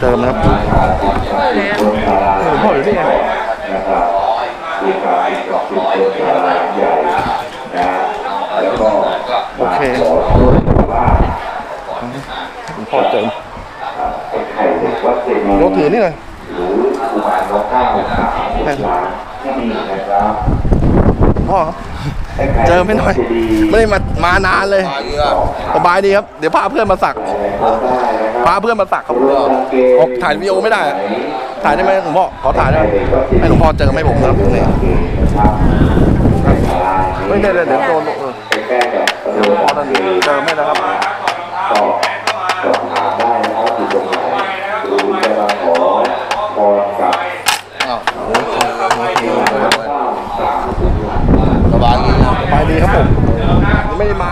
เติมนะครับหลวงพ่ออยู่ที่ไงนะครับมีการติดกับติดเป็นขนาดใหญ่นะแล้วก็โอเคขอโทษว่าหลวงพ่อเจิมไอ้ไข่เด็กวัดเจดียกถือนี่หน่อยหรือกุมารน้องข้าวสามสิบล้านที่นี่นะครับหลวงพ่อเจอไม่น่อย ไม่ได้มามานานเลย สบายดีครับ เดี๋ยวพาเพื่อนมาสัก พาเพื่อนมาสักครับออกถ่ายวีดีโอไม่ได้ ถ่ายได้ไหมหลวงพ่อ ขอถ่ายได้ไหมให้หลวงพ่อเจอไหมผมครับไม่ได้เลยเดี๋ยวโดนเดี๋ยวหลวงพ่อนั่นเจอไหมนะครับสบายดีครับผม ไม่ได้มา